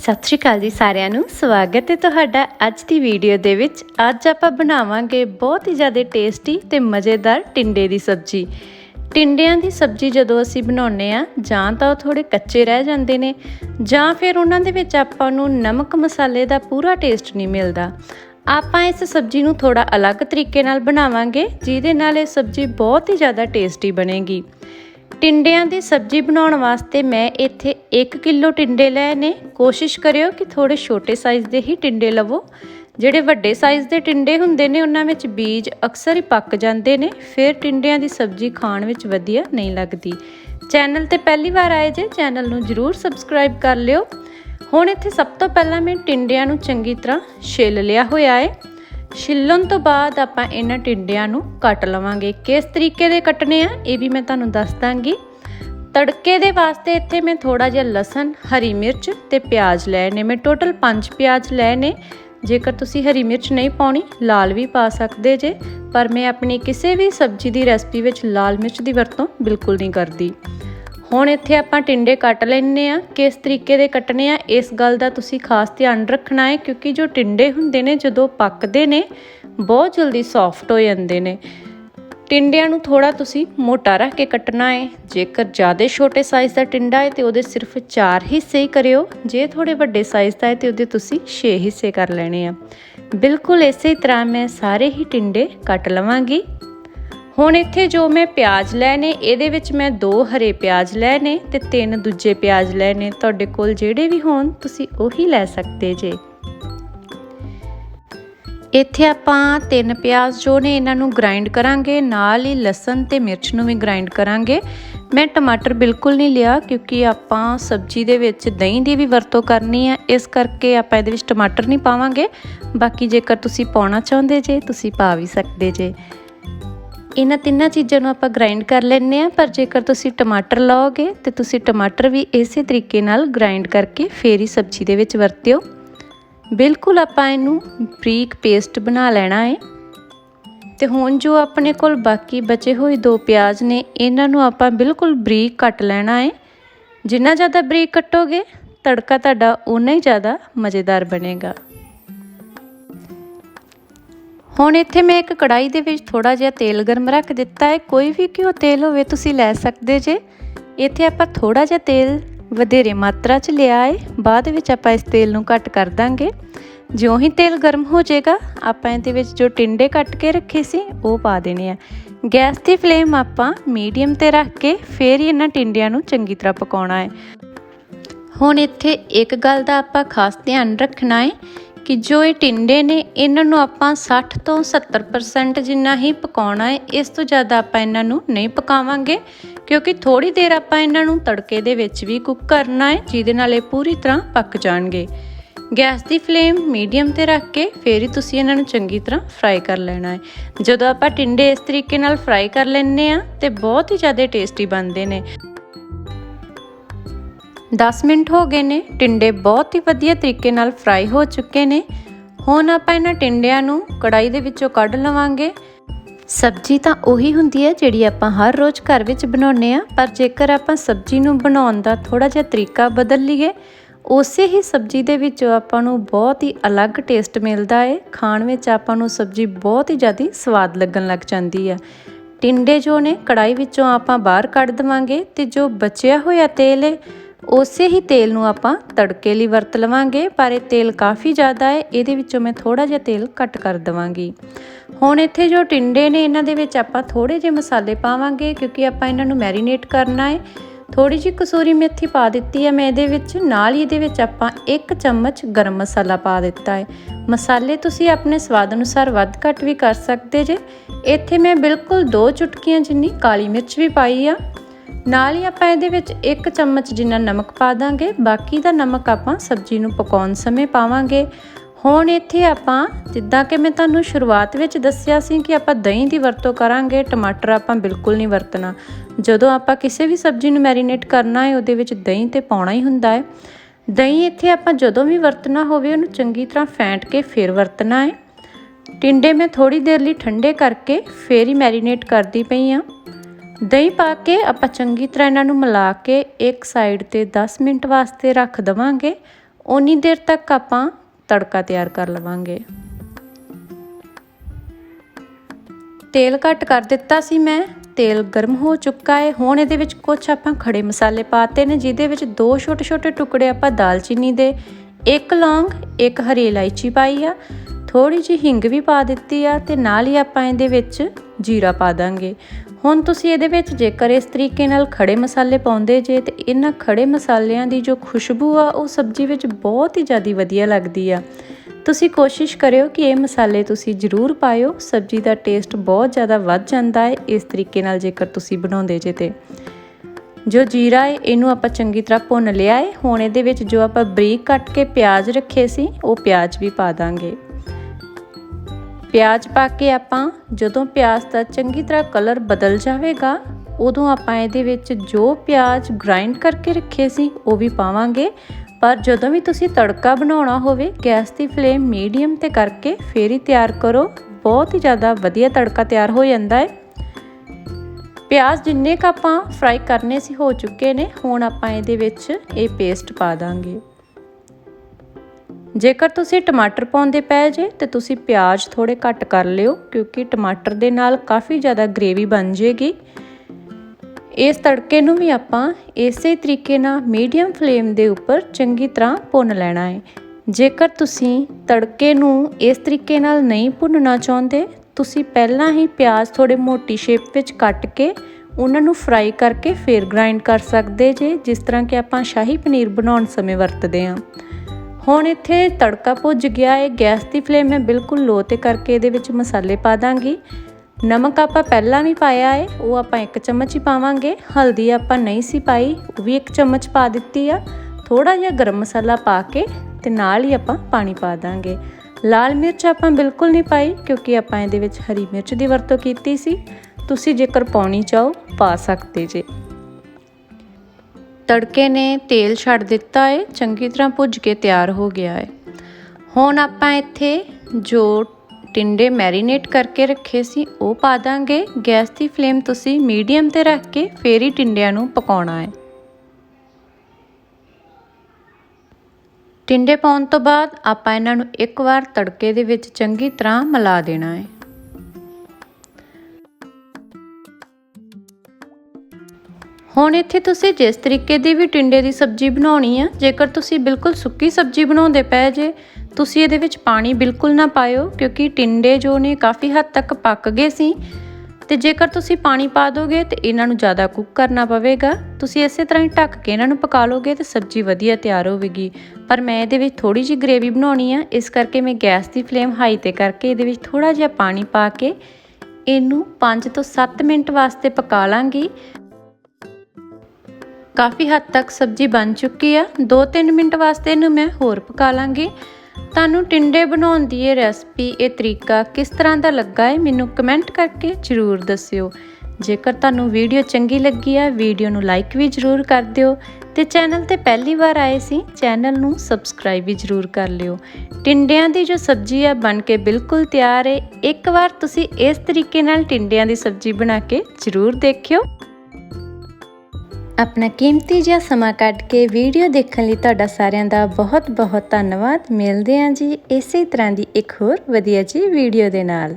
ਸਤਿ ਸ਼੍ਰੀ ਅਕਾਲ ਜੀ ਸਾਰਿਆਂ ਨੂੰ। ਸਵਾਗਤ ਹੈ ਤੁਹਾਡਾ ਅੱਜ ਦੀ ਵੀਡੀਓ ਦੇ ਵਿੱਚ। ਅੱਜ ਆਪਾਂ ਬਣਾਵਾਂਗੇ ਬਹੁਤ ਹੀ ਜ਼ਿਆਦਾ ਟੇਸਟੀ ਤੇ ਮਜ਼ੇਦਾਰ ਟਿੰਡੇ ਦੀ ਸਬਜ਼ੀ। ਟਿੰਡਿਆਂ ਦੀ ਸਬਜ਼ੀ ਜਦੋਂ ਅਸੀਂ ਬਣਾਉਂਦੇ ਆ ਜਾਂ ਤਾਂ ਉਹ ਥੋੜੇ ਕੱਚੇ ਰਹਿ ਜਾਂਦੇ ਨੇ, ਜਾਂ ਫਿਰ ਉਹਨਾਂ ਦੇ ਵਿੱਚ ਆਪਾਂ ਨੂੰ ਨਮਕ ਮਸਾਲੇ ਦਾ ਪੂਰਾ ਟੇਸਟ ਨਹੀਂ ਮਿਲਦਾ। ਆਪਾਂ ਇਸ ਸਬਜ਼ੀ ਨੂੰ ਥੋੜਾ ਅਲੱਗ ਤਰੀਕੇ ਨਾਲ ਬਣਾਵਾਂਗੇ, ਜਿਹਦੇ ਨਾਲ ਇਹ ਸਬਜ਼ੀ ਬਹੁਤ ਹੀ ਜ਼ਿਆਦਾ ਟੇਸਟੀ ਬਣੇਗੀ। ਟਿੰਡਿਆਂ ਦੀ ਸਬਜ਼ੀ ਬਣਾਉਣ ਵਾਸਤੇ ਮੈਂ ਇੱਥੇ 1 ਕਿਲੋ ਟਿੰਡੇ ਲਏ ਨੇ। ਕੋਸ਼ਿਸ਼ ਕਰਿਓ ਕਿ ਥੋੜੇ ਛੋਟੇ ਸਾਈਜ਼ ਦੇ ਹੀ ਟਿੰਡੇ ਲਵੋ। ਜਿਹੜੇ ਵੱਡੇ ਸਾਈਜ਼ ਦੇ ਟਿੰਡੇ ਹੁੰਦੇ ਨੇ, ਉਹਨਾਂ ਵਿੱਚ ਬੀਜ ਅਕਸਰ ਹੀ ਪੱਕ ਜਾਂਦੇ ਨੇ। ਫਿਰ ਟਿੰਡਿਆਂ ਦੀ ਸਬਜ਼ੀ ਖਾਣ ਵਿੱਚ ਵਧੀਆ ਨਹੀਂ ਲੱਗਦੀ। ਚੈਨਲ ਤੇ ਪਹਿਲੀ ਵਾਰ ਆਏ ਜੇ, ਚੈਨਲ ਨੂੰ ਜਰੂਰ ਸਬਸਕ੍ਰਾਈਬ ਕਰ ਲਿਓ। ਹੁਣ ਇੱਥੇ ਸਭ ਤੋਂ ਪਹਿਲਾਂ ਮੈਂ ਟਿੰਡਿਆਂ ਨੂੰ ਚੰਗੀ ਤਰ੍ਹਾਂ ਛਿੱਲ ਲਿਆ ਹੋਇਆ ਹੈ ਛਿੱਲਣ ਤੋਂ ਬਾਅਦ ਆਪਾਂ ਇਹਨਾਂ ਟਿੰਡਿਆਂ ਨੂੰ ਕੱਟ ਲਵਾਂਗੇ। ਕਿਸ ਤਰੀਕੇ ਦੇ ਕੱਟਣੇ ਆ, ਇਹ ਵੀ ਮੈਂ ਤੁਹਾਨੂੰ ਦੱਸ ਦਾਂਗੀ। ਤੜਕੇ ਦੇ ਵਾਸਤੇ ਇੱਥੇ ਮੈਂ ਥੋੜਾ ਜਿਹਾ ਲਸਣ, ਹਰੀ ਮਿਰਚ ਤੇ ਪਿਆਜ਼ ਲਏ ਨੇ। ਮੈਂ ਟੋਟਲ 5 ਪਿਆਜ਼ ਲਏ ਨੇ। ਜੇਕਰ ਤੁਸੀਂ ਹਰੀ ਮਿਰਚ ਨਹੀਂ ਪਾਉਣੀ, ਲਾਲ ਵੀ ਪਾ ਸਕਦੇ ਜੇ। ਪਰ ਮੈਂ ਆਪਣੀ ਕਿਸੇ ਵੀ ਸਬਜ਼ੀ ਦੀ ਰੈਸਪੀ ਵਿੱਚ ਲਾਲ ਮਿਰਚ ਦੀ ਵਰਤੋਂ ਬਿਲਕੁਲ ਨਹੀਂ ਕਰਦੀ। ਹੁਣ ਇੱਥੇ ਆਪਾਂ ਟਿੰਡੇ ਕੱਟ ਲੈਣੇ ਆ ਕਿਸ ਤਰੀਕੇ ਦੇ ਕੱਟਣੇ ਆ, ਇਸ ਗੱਲ ਦਾ ਤੁਸੀਂ ਖਾਸ ਧਿਆਨ ਰੱਖਣਾ ਹੈ, ਕਿਉਂਕਿ ਜੋ ਟਿੰਡੇ ਹੁੰਦੇ ਨੇ, ਜਦੋਂ ਪੱਕਦੇ ਨੇ, ਬਹੁਤ ਜਲਦੀ ਸੌਫਟ ਹੋ ਜਾਂਦੇ ਨੇ। ਟਿੰਡਿਆਂ ਨੂੰ ਥੋੜਾ ਤੁਸੀਂ ਮੋਟਾ ਰੱਖ ਕੇ ਕੱਟਣਾ ਹੈ। ਜੇਕਰ ਜ਼ਿਆਦਾ ਛੋਟੇ ਸਾਈਜ਼ ਦਾ ਟਿੰਡਾ ਹੈ ਤੇ ਉਹਦੇ ਸਿਰਫ 4 ਹਿੱਸੇ ਹੀ ਕਰਿਓ। ਜੇ ਥੋੜੇ ਵੱਡੇ ਸਾਈਜ਼ ਦਾ ਹੈ ਤੇ ਉਹਦੇ ਤੁਸੀਂ 6 ਹਿੱਸੇ ਕਰ ਲੈਣੇ ਆ। ਬਿਲਕੁਲ ਇਸੇ ਤਰ੍ਹਾਂ ਮੈਂ ਸਾਰੇ ਹੀ ਟਿੰਡੇ ਕੱਟ ਲਵਾਂਗੀ। ਹੁਣ ਇੱਥੇ ਜੋ ਮੈਂ ਪਿਆਜ਼ ਲਏ ਨੇ, ਇਹਦੇ ਵਿੱਚ ਮੈਂ ਦੋ ਹਰੇ ਪਿਆਜ਼ ਲਏ ਨੇ ਤੇ ਤਿੰਨ ਦੂਜੇ ਪਿਆਜ਼ ਲਏ ਨੇ। ਤੁਹਾਡੇ ਕੋਲ ਜਿਹੜੇ ਵੀ ਹੋਣ, ਤੁਸੀਂ ਉਹੀ ਲੈ ਸਕਦੇ ਜੇ। ਇੱਥੇ ਆਪਾਂ ਤਿੰਨ ਪਿਆਜ਼ ਜੋ ਨੇ, ਇਹਨਾਂ ਨੂੰ ਗ੍ਰਾਈਂਡ ਕਰਾਂਗੇ, ਨਾਲ ਹੀ ਲਸਣ ਤੇ ਮਿਰਚ ਨੂੰ ਵੀ ਗ੍ਰਾਈਂਡ ਕਰਾਂਗੇ। ਮੈਂ ਟਮਾਟਰ ਬਿਲਕੁਲ ਨਹੀਂ ਲਿਆ, ਕਿਉਂਕਿ ਆਪਾਂ ਸਬਜ਼ੀ ਦੇ ਵਿੱਚ ਦਹੀਂ ਦੀ ਵੀ ਵਰਤੋਂ ਕਰਨੀ ਹੈ। ਇਸ ਕਰਕੇ ਆਪਾਂ ਇਹਦੇ ਵਿੱਚ ਟਮਾਟਰ ਨਹੀਂ ਪਾਵਾਂਗੇ। ਬਾਕੀ ਜੇਕਰ ਤੁਸੀਂ ਪਾਉਣਾ ਚਾਹੁੰਦੇ ਜੇ, ਤੁਸੀਂ ਪਾ ਵੀ ਸਕਦੇ ਜੇ। ਇਹਨਾਂ ਤਿੰਨਾਂ ਚੀਜ਼ਾਂ ਨੂੰ ਆਪਾਂ ਗ੍ਰਾਈਂਡ ਕਰ ਲੈਣੇ ਆ ਪਰ ਜੇਕਰ ਤੁਸੀਂ ਟਮਾਟਰ ਲਾਓਗੇ ਤੇ ਤੁਸੀਂ ਟਮਾਟਰ ਵੀ ਇਸੇ ਤਰੀਕੇ ਨਾਲ ਗ੍ਰਾਈਂਡ ਕਰਕੇ ਫੇਰ ਹੀ ਸਬਜ਼ੀ ਦੇ ਵਿੱਚ ਵਰਤਿਓ। ਬਿਲਕੁਲ ਆਪਾਂ ਇਹਨੂੰ ਬਰੀਕ ਪੇਸਟ ਬਣਾ ਲੈਣਾ ਹੈ। ਤੇ ਹੁਣ ਜੋ ਆਪਣੇ ਕੋਲ ਬਾਕੀ ਬਚੇ ਹੋਏ ਦੋ ਪਿਆਜ਼ ਨੇ, ਇਹਨਾਂ ਨੂੰ ਆਪਾਂ ਬਿਲਕੁਲ ਬਰੀਕ ਕੱਟ ਲੈਣਾ ਹੈ। ਜਿੰਨਾ ਜ਼ਿਆਦਾ ਬਰੀਕ ਕੱਟੋਗੇ, ਤੜਕਾ ਤੁਹਾਡਾ ਉਨਾ ਹੀ ਜ਼ਿਆਦਾ ਮਜ਼ੇਦਾਰ ਬਣੇਗਾ। ਹੁਣ ਇੱਥੇ ਮੈਂ ਇੱਕ ਕੜਾਈ ਦੇ ਵਿੱਚ ਥੋੜਾ ਜਿਹਾ ਤੇਲ ਗਰਮ ਰੱਖ ਦਿੱਤਾ ਹੈ। ਕੋਈ ਵੀ ਘਿਓ ਤੇਲ ਹੋਵੇ ਤੁਸੀਂ ਲੈ ਸਕਦੇ ਜੇ। ਇੱਥੇ ਆਪਾਂ ਥੋੜਾ ਜਿਹਾ ਤੇਲ ਵਧੇਰੇ ਮਾਤਰਾ 'ਚ ਲਿਆ ਹੈ। ਬਾਅਦ ਵਿੱਚ ਆਪਾਂ ਇਸ ਤੇਲ ਨੂੰ ਘੱਟ ਕਰ ਦਾਂਗੇ। ਜਿਉਂ ਹੀ ਤੇਲ ਗਰਮ ਹੋ ਜਾਏਗਾ, ਆਪਾਂ ਇਹਦੇ ਵਿੱਚ ਜੋ ਟਿੰਡੇ ਕੱਟ ਕੇ ਰੱਖੇ ਸੀ, ਉਹ ਪਾ ਦੇਣੇ ਆ। ਗੈਸ ਦੀ ਫਲੇਮ ਆਪਾਂ ਮੀਡੀਅਮ ਤੇ ਰੱਖ ਕੇ ਫੇਰ ਹੀ ਇਹਨਾਂ ਟਿੰਡਿਆਂ ਨੂੰ ਚੰਗੀ ਤਰ੍ਹਾਂ ਪਕਾਉਣਾ ਹੈ। ਹੁਣ ਇੱਥੇ ਇੱਕ ਗੱਲ ਦਾ ਆਪਾਂ ਖਾਸ ਧਿਆਨ ਰੱਖਣਾ ਹੈ ਕਿ ਜੋ ਇਹ ਟਿੰਡੇ ਨੇ, ਇਹਨਾਂ ਨੂੰ ਆਪਾਂ 60 ਤੋਂ 70% ਜਿੰਨਾ ਹੀ ਪਕਾਉਣਾ ਹੈ, ਇਸ ਤੋਂ ਜ਼ਿਆਦਾ ਆਪਾਂ ਇਹਨਾਂ ਨੂੰ ਨਹੀਂ ਪਕਾਵਾਂਗੇ, ਕਿਉਂਕਿ ਥੋੜੀ ਦੇਰ ਆਪਾਂ ਇਹਨਾਂ ਨੂੰ ਤੜਕੇ ਦੇ ਵਿੱਚ ਵੀ ਕੁੱਕ ਕਰਨਾ ਹੈ, ਜਿਹਦੇ ਨਾਲ ਇਹ ਪੂਰੀ ਤਰ੍ਹਾਂ ਪੱਕ ਜਾਣਗੇ। ਗੈਸ ਦੀ ਫਲੇਮ ਮੀਡੀਅਮ ਤੇ ਰੱਖ ਕੇ ਫੇਰ ਹੀ ਤੁਸੀਂ ਇਹਨਾਂ ਨੂੰ ਚੰਗੀ ਤਰ੍ਹਾਂ ਫਰਾਈ ਕਰ ਲੈਣਾ ਹੈ। ਜਦੋਂ ਆਪਾਂ ਟਿੰਡੇ ਇਸ ਤਰੀਕੇ ਨਾਲ ਫਰਾਈ ਕਰ ਲੈਂਦੇ ਆ ਤੇ ਬਹੁਤ ਹੀ ਜ਼ਿਆਦਾ ਟੇਸਟੀ ਬਣਦੇ ਨੇ। 10 ਮਿੰਟ ਹੋ ਗਏ ਨੇ, ਟਿੰਡੇ ਬਹੁਤ ਹੀ ਵਧੀਆ ਤਰੀਕੇ ਨਾਲ ਫਰਾਈ ਹੋ ਚੁੱਕੇ ਨੇ। ਹੁਣ ਆਪਾਂ ਇਹਨਾਂ ਟਿੰਡਿਆਂ ਨੂੰ ਕੜਾਈ ਦੇ ਵਿੱਚੋਂ ਕੱਢ ਲਵਾਂਗੇ। ਸਬਜ਼ੀ ਤਾਂ ਉਹੀ ਹੁੰਦੀ ਹੈ ਜਿਹੜੀ ਆਪਾਂ ਹਰ ਰੋਜ਼ ਘਰ ਵਿੱਚ ਬਣਾਉਂਦੇ ਆ ਪਰ ਜੇਕਰ ਆਪਾਂ ਸਬਜ਼ੀ ਨੂੰ ਬਣਾਉਣ ਦਾ ਥੋੜਾ ਜਿਹਾ ਤਰੀਕਾ ਬਦਲ ਲਈਏ, ਉਸੇ ਹੀ ਸਬਜ਼ੀ ਦੇ ਵਿੱਚੋਂ ਆਪਾਂ ਨੂੰ ਬਹੁਤ ਹੀ ਅਲੱਗ ਟੇਸਟ ਮਿਲਦਾ ਹੈ। ਖਾਣ ਵਿੱਚ ਆਪਾਂ ਨੂੰ ਸਬਜ਼ੀ ਬਹੁਤ ਹੀ ਜ਼ਿਆਦਾ ਸਵਾਦ ਲੱਗਣ ਲੱਗ ਜਾਂਦੀ ਆ ਟਿੰਡੇ ਜੋ ਨੇ ਕੜਾਈ ਵਿੱਚੋਂ ਆਪਾਂ ਬਾਹਰ ਕੱਢ ਦਵਾਂਗੇ ਤੇ ਜੋ ਬਚਿਆ ਹੋਇਆ ਤੇਲ ਹੈ ਉਸੇ ਹੀ ਤੇਲ ਨੂੰ ਆਪਾਂ ਤੜਕੇ ਲਈ ਵਰਤ ਲਵਾਂਗੇ, ਪਰ ਇਹ ਤੇਲ ਕਾਫੀ ਜ਼ਿਆਦਾ ਹੈ, ਇਹਦੇ ਵਿੱਚੋਂ ਮੈਂ ਥੋੜਾ ਜਿਹਾ ਤੇਲ ਕੱਟ ਕਰ ਦਵਾਂਗੀ। ਹੁਣ ਇੱਥੇ ਜੋ ਟਿੰਡੇ ਨੇ, ਇਹਨਾਂ ਦੇ ਵਿੱਚ ਆਪਾਂ ਥੋੜੇ ਜਿਹੇ ਮਸਾਲੇ ਪਾਵਾਂਗੇ, ਕਿਉਂਕਿ ਆਪਾਂ ਇਹਨਾਂ ਨੂੰ ਮੈਰੀਨੇਟ ਕਰਨਾ ਹੈ। ਥੋੜੀ ਜਿਹੀ ਕਸੂਰੀ ਮੇਥੀ ਪਾ ਦਿੱਤੀ ਹੈ ਮੈਂ ਇਹਦੇ ਵਿੱਚ, ਨਾਲ ਹੀ ਇਹਦੇ ਵਿੱਚ ਆਪਾਂ 1 ਚਮਚ ਗਰਮ ਮਸਾਲਾ ਪਾ ਦਿੱਤਾ ਹੈ। ਮਸਾਲੇ ਤੁਸੀਂ ਆਪਣੇ ਸਵਾਦ ਅਨੁਸਾਰ ਵੱਧ ਘੱਟ ਵੀ ਕਰ ਸਕਦੇ ਜੇ। ਇੱਥੇ ਮੈਂ ਬਿਲਕੁਲ 2 ਚੁਟਕੀਆਂ ਜਿੰਨੀ ਕਾਲੀ ਮਿਰਚ ਵੀ ਪਾਈ ਆ ਨਾਲ ਹੀ ਆਪਾਂ ਇਹਦੇ ਵਿੱਚ 1 ਚਮਚ ਜਿੰਨਾ ਨਮਕ ਪਾ ਦਾਂਗੇ, ਬਾਕੀ ਦਾ ਨਮਕ ਆਪਾਂ ਸਬਜ਼ੀ ਨੂੰ ਪਕਾਉਣ ਸਮੇਂ ਪਾਵਾਂਗੇ। ਹੁਣ ਇੱਥੇ ਆਪਾਂ, ਜਿੱਦਾਂ ਕਿ ਮੈਂ ਤੁਹਾਨੂੰ ਸ਼ੁਰੂਆਤ ਵਿੱਚ ਦੱਸਿਆ ਸੀ ਕਿ ਆਪਾਂ ਦਹੀਂ ਦੀ ਵਰਤੋਂ ਕਰਾਂਗੇ, ਟਮਾਟਰ ਆਪਾਂ ਬਿਲਕੁਲ ਨਹੀਂ ਵਰਤਣਾ। ਜਦੋਂ ਆਪਾਂ ਕਿਸੇ ਵੀ ਸਬਜ਼ੀ ਨੂੰ ਮੈਰੀਨੇਟ ਕਰਨਾ ਹੈ, ਉਹਦੇ ਵਿੱਚ ਦਹੀਂ ਤੇ ਪਾਉਣਾ ਹੀ ਹੁੰਦਾ ਹੈ। ਦਹੀਂ ਇੱਥੇ ਆਪਾਂ ਜਦੋਂ ਵੀ ਵਰਤਣਾ ਹੋਵੇ, ਉਹਨੂੰ ਚੰਗੀ ਤਰ੍ਹਾਂ ਫੈਂਟ ਕੇ ਫਿਰ ਵਰਤਣਾ ਹੈ। ਟਿੰਡੇ ਮੈਂ ਥੋੜੀ ਦੇਰ ਲਈ ਠੰਡੇ ਕਰਕੇ ਫੇਰ ਹੀ ਮੈਰੀਨੇਟ ਕਰਦੀ ਪਈ ਆ ਦਹੀਂ ਪਾ ਕੇ ਆਪਾਂ ਚੰਗੀ ਤਰ੍ਹਾਂ ਇਹਨਾਂ ਨੂੰ ਮਿਲਾ ਕੇ ਇੱਕ ਸਾਈਡ ਤੇ 10 ਮਿੰਟ ਵਾਸਤੇ ਰੱਖ ਦਵਾਂਗੇ। ਉਨੀ ਦੇਰ ਤੱਕ ਆਪਾਂ ਤੜਕਾ ਤਿਆਰ ਕਰ ਲਵਾਂਗੇ। ਤੇਲ ਘੱਟ ਕਰ ਦਿੱਤਾ ਸੀ ਮੈਂ। ਤੇਲ ਗਰਮ ਹੋ ਚੁੱਕਾ ਹੈ ਹੁਣ ਇਹਦੇ ਵਿੱਚ ਕੁਝ ਆਪਾਂ ਖੜੇ ਮਸਾਲੇ ਪਾਤੇ ਨੇ, ਜਿਹਦੇ ਵਿੱਚ ਦੋ ਛੋਟੇ ਛੋਟੇ ਟੁਕੜੇ ਆਪਾਂ ਦਾਲਚੀਨੀ ਦੇ, ਇੱਕ ਲੌਂਗ, ਇੱਕ ਹਰੀ ਇਲਾਇਚੀ ਪਾਈ ਆ। ਥੋੜੀ ਜਿਹੀ ਹਿੰਗ ਵੀ ਪਾ ਦਿੱਤੀ ਆ ਤੇ ਨਾਲ ਹੀ ਆਪਾਂ ਇਹਦੇ ਵਿੱਚ ਜੀਰਾ ਪਾ ਦਾਂਗੇ। ਹੁਣ ਤੁਸੀਂ ਇਹਦੇ ਵਿੱਚ ਜੇਕਰ ਇਸ ਤਰੀਕੇ ਨਾਲ ਖੜੇ ਮਸਾਲੇ ਪਾਉਂਦੇ ਜੇ, ਤੇ ਇਹਨਾਂ ਖੜੇ ਮਸਾਲਿਆਂ ਦੀ ਜੋ ਖੁਸ਼ਬੂ ਆ, ਉਹ ਸਬਜ਼ੀ ਵਿੱਚ ਬਹੁਤ ਹੀ ਜ਼ਿਆਦਾ ਵਧੀਆ ਲੱਗਦੀ ਆ। ਤੁਸੀਂ ਕੋਸ਼ਿਸ਼ ਕਰਿਓ ਕਿ ਇਹ ਮਸਾਲੇ ਤੁਸੀਂ ਜ਼ਰੂਰ ਪਾਇਓ। ਸਬਜ਼ੀ ਦਾ ਟੇਸਟ ਬਹੁਤ ਜ਼ਿਆਦਾ ਵੱਧ ਜਾਂਦਾ ਹੈ ਇਸ ਤਰੀਕੇ ਨਾਲ ਜੇਕਰ ਤੁਸੀਂ ਬਣਾਉਂਦੇ ਜੇ ਤੇ। ਜੋ ਜੀਰਾ ਹੈ ਇਹਨੂੰ ਆਪਾਂ ਚੰਗੀ ਤਰ੍ਹਾਂ ਭੁੰਨ ਲਿਆ ਹੈ ਹੁਣ ਇਹਦੇ ਵਿੱਚ ਜੋ ਆਪਾਂ ਬਰੀਕ ਕੱਟ ਕੇ ਪਿਆਜ਼ ਰੱਖੇ ਸੀ, ਉਹ ਪਿਆਜ਼ ਵੀ ਪਾ ਦਾਂਗੇ। ਪਿਆਜ਼ ਪਾ ਕੇ ਆਪਾਂ ਜਦੋਂ ਪਿਆਜ਼ ਦਾ ਚੰਗੀ ਤਰ੍ਹਾਂ ਕਲਰ ਬਦਲ ਜਾਵੇਗਾ, ਉਦੋਂ ਆਪਾਂ ਇਹਦੇ ਵਿੱਚ ਜੋ ਪਿਆਜ਼ ਗ੍ਰਾਈਂਡ ਕਰਕੇ ਰੱਖੇ ਸੀ, ਉਹ ਵੀ ਪਾਵਾਂਗੇ। ਪਰ ਜਦੋਂ ਵੀ ਤੁਸੀਂ ਤੜਕਾ ਬਣਾਉਣਾ ਹੋਵੇ, ਗੈਸ ਦੀ ਫਲੇਮ ਮੀਡੀਅਮ ਤੇ ਕਰਕੇ ਫੇਰ ਹੀ ਤਿਆਰ ਕਰੋ। ਬਹੁਤ ਹੀ ਜ਼ਿਆਦਾ ਵਧੀਆ ਤੜਕਾ ਤਿਆਰ ਹੋ ਜਾਂਦਾ ਹੈ। ਪਿਆਜ਼ ਜਿੰਨੇ ਕ ਆਪਾਂ ਫਰਾਈ ਕਰਨੇ ਸੀ, ਹੋ ਚੁੱਕੇ ਨੇ। ਹੁਣ ਆਪਾਂ ਇਹਦੇ ਵਿੱਚ ਇਹ ਪੇਸਟ ਪਾ ਦਾਂਗੇ। ਜੇਕਰ ਤੁਸੀਂ ਟਮਾਟਰ ਪਾਉਂਦੇ ਪਏ ਜੇ, ਤੇ ਤੁਸੀਂ ਪਿਆਜ਼ ਥੋੜੇ ਘੱਟ ਕਰ ਲਿਓ, ਕਿਉਂਕਿ ਟਮਾਟਰ ਦੇ ਨਾਲ ਕਾਫੀ ਜ਼ਿਆਦਾ ਗ੍ਰੇਵੀ ਬਣ ਜੇਗੀ। ਇਸ ਤੜਕੇ ਨੂੰ ਵੀ ਆਪਾਂ ਇਸੇ ਤਰੀਕੇ ਨਾਲ ਮੀਡੀਅਮ ਫਲੇਮ ਦੇ ਉੱਪਰ ਚੰਗੀ ਤਰ੍ਹਾਂ ਭੁੰਨ ਲੈਣਾ ਹੈ। ਜੇਕਰ ਤੁਸੀਂ ਤੜਕੇ ਨੂੰ ਇਸ ਤਰੀਕੇ ਨਾਲ ਨਹੀਂ ਭੁੰਨਣਾ ਚਾਹੁੰਦੇ, ਤੁਸੀਂ ਪਹਿਲਾਂ ਹੀ ਪਿਆਜ਼ ਥੋੜੇ ਮੋਟੀ ਸ਼ੇਪ ਵਿੱਚ ਕੱਟ ਕੇ ਉਹਨਾਂ ਨੂੰ ਫਰਾਈ ਕਰਕੇ ਫਿਰ ਗ੍ਰਾਈਂਡ ਕਰ ਸਕਦੇ ਜੇ, ਜਿਸ ਤਰ੍ਹਾਂ ਕਿ ਆਪਾਂ ਸ਼ਾਹੀ ਪਨੀਰ ਬਣਾਉਣ ਸਮੇਂ ਵਰਤਦੇ ਹਾਂ। ਹੁਣ ਇੱਥੇ ਤੜਕਾ ਭੁੱਜ ਗਿਆ ਹੈ ਗੈਸ ਦੀ ਫਲੇਮ ਮੈਂ ਬਿਲਕੁਲ ਲੋ ਤੇ ਕਰਕੇ ਇਹਦੇ ਵਿੱਚ ਮਸਾਲੇ ਪਾ ਦਾਂਗੀ। ਨਮਕ ਆਪਾਂ ਪਹਿਲਾਂ ਵੀ ਪਾਇਆ ਹੈ ਉਹ ਆਪਾਂ ਇੱਕ ਚਮਚ ਹੀ ਪਾਵਾਂਗੇ। ਹਲਦੀ ਆਪਾਂ ਨਹੀਂ ਸੀ ਪਾਈ, ਉਹ ਵੀ ਇੱਕ ਚਮਚ ਪਾ ਦਿੱਤੀ ਆ। ਥੋੜਾ ਜਿਹਾ ਗਰਮ ਮਸਾਲਾ ਪਾ ਕੇ ਤੇ ਨਾਲ ਹੀ ਆਪਾਂ ਪਾਣੀ ਪਾ ਦਾਂਗੇ। ਲਾਲ ਮਿਰਚ ਆਪਾਂ ਬਿਲਕੁਲ ਨਹੀਂ ਪਾਈ, ਕਿਉਂਕਿ ਆਪਾਂ ਇਹਦੇ ਵਿੱਚ ਹਰੀ ਮਿਰਚ ਦੀ ਵਰਤੋਂ ਕੀਤੀ ਸੀ। ਤੁਸੀਂ ਜੇਕਰ ਪਾਉਣੀ ਚਾਹੋ, ਪਾ ਸਕਦੇ ਜੇ। ਤੜਕੇ ਨੇ ਤੇਲ ਛੱਡ ਦਿੱਤਾ ਹੈ ਚੰਗੀ ਤਰ੍ਹਾਂ ਭੁੱਜ ਕੇ ਤਿਆਰ ਹੋ ਗਿਆ ਹੈ ਹੁਣ ਆਪਾਂ ਇੱਥੇ ਜੋ ਟਿੰਡੇ ਮੈਰੀਨੇਟ ਕਰਕੇ ਰੱਖੇ ਸੀ, ਉਹ ਪਾ ਦਾਂਗੇ। ਗੈਸ ਦੀ ਫਲੇਮ ਤੁਸੀਂ ਮੀਡੀਅਮ ਤੇ ਰੱਖ ਕੇ ਫੇਰ ਹੀ ਟਿੰਡਿਆਂ ਨੂੰ ਪਕਾਉਣਾ ਹੈ ਟਿੰਡੇ ਪਾਉਣ ਤੋਂ ਬਾਅਦ ਆਪਾਂ ਇਹਨਾਂ ਨੂੰ ਇੱਕ ਵਾਰ ਤੜਕੇ ਦੇ ਵਿੱਚ ਚੰਗੀ ਤਰ੍ਹਾਂ ਮਿਲਾ ਦੇਣਾ ਹੈ ਹੁਣ ਇੱਥੇ ਤੁਸੀਂ ਜਿਸ ਤਰੀਕੇ ਦੀ ਵੀ ਟਿੰਡੇ ਦੀ ਸਬਜ਼ੀ ਬਣਾਉਣੀ ਆ, ਜੇਕਰ ਤੁਸੀਂ ਬਿਲਕੁਲ ਸੁੱਕੀ ਸਬਜ਼ੀ ਬਣਾਉਂਦੇ ਪਏ ਜੇ, ਤੁਸੀਂ ਇਹਦੇ ਵਿੱਚ ਪਾਣੀ ਬਿਲਕੁਲ ਨਾ ਪਾਇਓ, ਕਿਉਂਕਿ ਟਿੰਡੇ ਜੋ ਨੇ ਕਾਫੀ ਹੱਦ ਤੱਕ ਪੱਕ ਗਏ ਸੀ। ਤੇ ਜੇਕਰ ਤੁਸੀਂ ਪਾਣੀ ਪਾ ਦੋਗੇ, ਤੇ ਇਹਨਾਂ ਨੂੰ ਜ਼ਿਆਦਾ ਕੁੱਕ ਕਰਨਾ ਪਵੇਗਾ। ਤੁਸੀਂ ਇਸੇ ਤਰ੍ਹਾਂ ਹੀ ਢੱਕ ਕੇ ਇਹਨਾਂ ਨੂੰ ਪਕਾ ਲੋਗੇ ਤੇ ਸਬਜ਼ੀ ਵਧੀਆ ਤਿਆਰ ਹੋਵੇਗੀ। ਪਰ ਮੈਂ ਇਹਦੇ ਵਿੱਚ ਥੋੜੀ ਜਿਹੀ ਗ੍ਰੇਵੀ ਬਣਾਉਣੀ ਆ, ਇਸ ਕਰਕੇ ਮੈਂ ਗੈਸ ਦੀ ਫਲੇਮ ਹਾਈ ਤੇ ਕਰਕੇ ਇਹਦੇ ਵਿੱਚ ਥੋੜਾ ਜਿਹਾ ਪਾਣੀ ਪਾ ਕੇ ਇਹਨੂੰ 5 ਤੋਂ 7 ਮਿੰਟ ਵਾਸਤੇ ਪਕਾ ਲਾਂਗੀ। ਕਾਫੀ ਹੱਦ ਤੱਕ ਸਬਜ਼ੀ ਬਣ ਚੁੱਕੀ ਆ। 2-3 ਮਿੰਟ ਵਾਸਤੇ ਇਹਨੂੰ ਮੈਂ ਹੋਰ ਪਕਾ ਲਾਂਗੀ। ਤੁਹਾਨੂੰ ਟਿੰਡੇ ਬਣਾਉਣ ਦੀ ਇਹ ਰੈਸਪੀ, ਇਹ ਤਰੀਕਾ ਕਿਸ ਤਰ੍ਹਾਂ ਦਾ ਲੱਗਾ ਹੈ ਮੈਨੂੰ ਕਮੈਂਟ ਕਰਕੇ ਜ਼ਰੂਰ ਦੱਸਿਓ। ਜੇਕਰ ਤੁਹਾਨੂੰ ਵੀਡੀਓ ਚੰਗੀ ਲੱਗੀ ਆ, ਵੀਡੀਓ ਨੂੰ ਲਾਈਕ ਵੀ ਜ਼ਰੂਰ ਕਰ ਦਿਓ ਤੇ ਚੈਨਲ ਤੇ ਪਹਿਲੀ ਵਾਰ ਆਏ ਸੀ, ਚੈਨਲ ਨੂੰ ਸਬਸਕ੍ਰਾਈਬ ਵੀ ਜ਼ਰੂਰ ਕਰ ਲਿਓ। ਟਿੰਡਿਆਂ ਦੀ ਜੋ ਸਬਜ਼ੀ ਆ, ਬਣ ਕੇ ਬਿਲਕੁਲ ਤਿਆਰ ਹੈ ਇੱਕ ਵਾਰ ਤੁਸੀਂ ਇਸ ਤਰੀਕੇ ਨਾਲ ਟਿੰਡਿਆਂ ਦੀ ਸਬਜ਼ੀ ਬਣਾ ਕੇ ਜ਼ਰੂਰ ਦੇਖਿਓ। ਆਪਣਾ ਕੀਮਤੀ ਜਿਹਾ ਸਮਾਂ ਕੱਢ ਕੇ ਵੀਡੀਓ ਦੇਖਣ ਲਈ ਤੁਹਾਡਾ ਸਾਰਿਆਂ ਦਾ ਬਹੁਤ ਬਹੁਤ ਧੰਨਵਾਦ। ਮਿਲਦੇ ਹਾਂ ਜੀ ਇਸੇ ਤਰ੍ਹਾਂ ਦੀ ਇੱਕ ਹੋਰ ਵਧੀਆ ਜੀ ਵੀਡੀਓ ਦੇ ਨਾਲ।